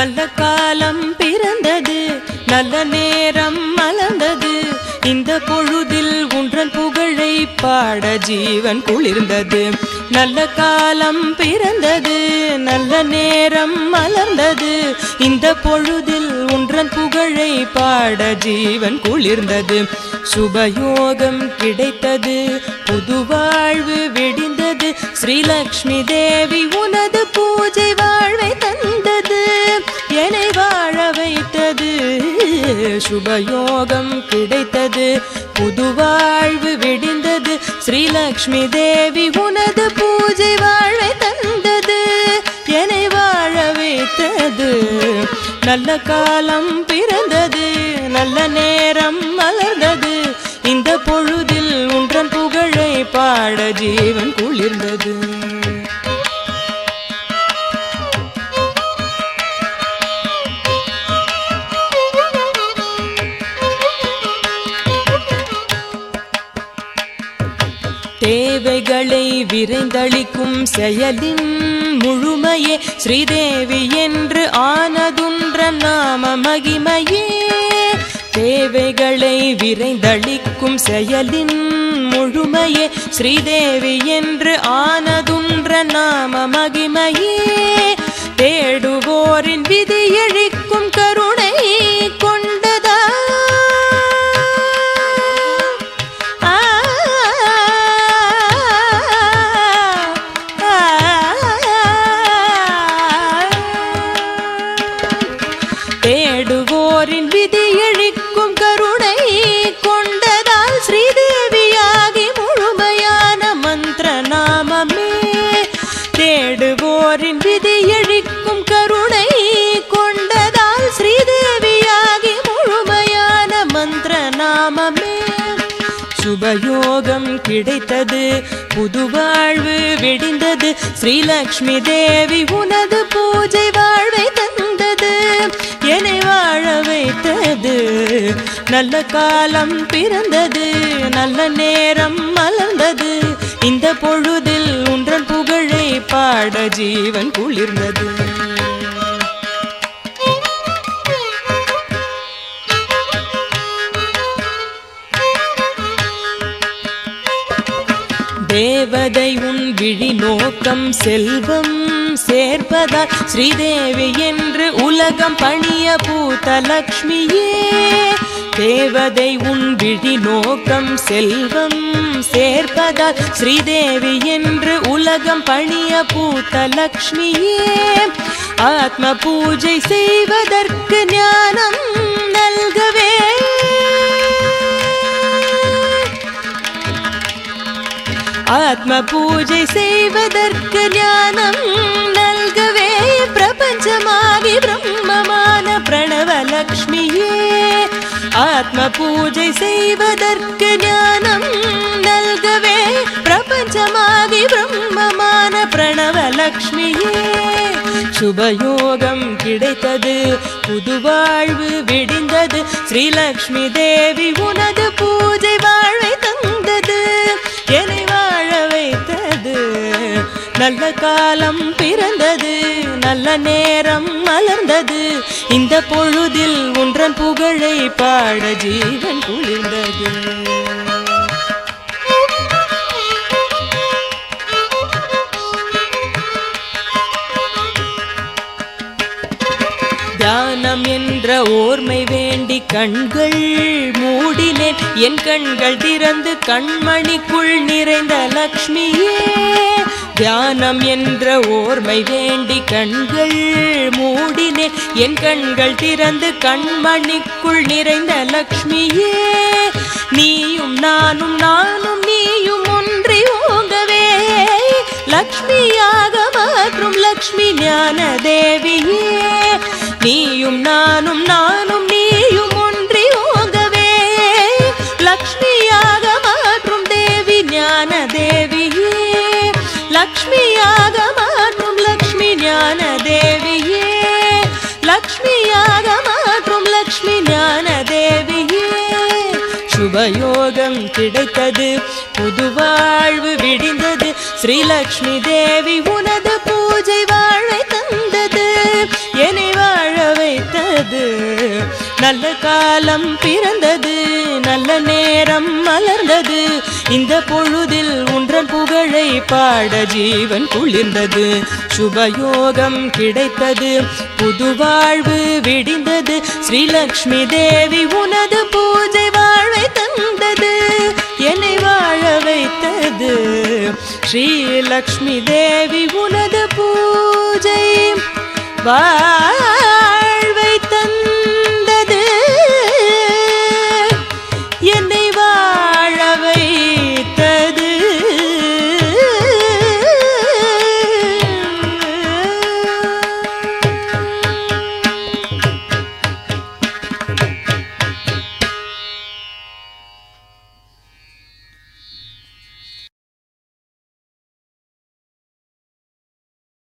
நல்ல காலம் பிறந்தது நல்ல நேரம் மலர்ந்தது. இந்த பொழுதில் உன்றன் புகழை பாட ஜீவன் குளிர்ந்தது. நல்ல காலம் பிறந்தது நல்ல நேரம் மலர்ந்தது. இந்த பொழுதில் உன்றன் புகழை பாட ஜீவன் குளிர்ந்தது. சுபயோகம் கிடைத்தது புது வாழ்வு வெடிந்தது. ஸ்ரீலக்ஷ்மி தேவி உனது சுபயோகம் கிடைத்தது. புது வாழ்வு விடிந்தது. ஸ்ரீலக்ஷ்மி தேவி உனது பூஜை வாழ்வை தந்தது. என்னை வாழ வைத்தது. நல்ல காலம் பிறந்தது. நல்ல நேரம் தேவைகளை விரைந்தளிக்கும் செயலின் முழுமையே ஸ்ரீதேவி என்று ஆனதுன்ற நாம மகிமையே தேவைகளை விரைந்தளிக்கும் செயலின் முழுமையே ஸ்ரீதேவி என்று ஆனதுன்ற நாம மகிமையே தேடுவோரின் விதியழி நாமமே. சுபயோகம் கிடைத்தது புது வாழ்வு வெடிந்தது ஸ்ரீலக்ஷ்மி தேவி உனது பூஜை வாழ்வை தந்தது. என்னை வாழ வைத்தது நல்ல காலம் பிறந்தது நல்ல நேரம் மலர்ந்தது. இந்த பொழுதில் உன்றன் புகழை பாட ஜீவன் குளிர்ந்தது. தேவதை உன் விழி நோக்கம் செல்வம் சேர்ப்பதால் ஸ்ரீதேவி என்று உலகம் பணிய பூத்த லக்ஷ்மியே தேவதை உன் விழி நோக்கம் செல்வம் சேர்ப்பதால் ஸ்ரீதேவி என்று உலகம் பணிய பூத்த லக்ஷ்மியே ஆத்ம பூஜை செய்வதற்கு ஞானம் நல்கவே ஆத்ம பூஜை செய்வதற்கு ஞானம் நல்கவே பிரபஞ்சமாகி பிரம்மமான பிரணவலக்ஷ்மியே. ஆத்ம பூஜை செய்வதற்கு ஞானம் நல்கவே பிரபஞ்சமாகி பிரம்மமான பிரணவலக்ஷ்மியே. சுபயோகம் கிடைத்தது புது வாழ்வு விடிந்தது ஸ்ரீலக்ஷ்மி தேவி உனது பூஜை வாழ் நல்ல காலம் பிறந்தது நல்ல நேரம் மலர்ந்தது. இந்த பொழுதில் உன்றன் புகழை பாட ஜீவன் குளிர்ந்தது. தியானம் என்ற ஓர்மை வேண்டி கண்கள் மூடினேன் என் கண்கள் திறந்து கண்மணிக்குள் நிறைந்த லக்ஷ்மியே தியானம் என்ற ஓர்மை வேண்டி கண்கள் மூடினேன் என் கண்கள் திறந்து கண்மணிக்குள் நிறைந்த லக்ஷ்மியே நீயும் நானும் நானும் நீயும் ஒன்றி ஓங்கவே லக்ஷ்மியாக மாற்றும் லக்ஷ்மி ஞான தேவியே நீயும் நானும் நானும் சிவயோகம் கிடைத்தது. புது வாழ்வு விடிந்தது. ஸ்ரீலக்ஷ்மி தேவி உனது பூஜை வாழ்வை தந்தது. என்னை வாழ வைத்தது. நல்ல காலம் பிறந்தது. நல்ல நேரம் மலர்ந்தது. இந்த பொழுதில் உன்றன் புகழை பாட ஜீவன் குளிர்ந்தது. சுபயோகம் கிடைத்தது. புது வாழ்வு விடிந்தது. ஸ்ரீலக்ஷ்மி தேவி உனது பூஜை லக்ஷ்மி தேவி உனது பூஜை. வா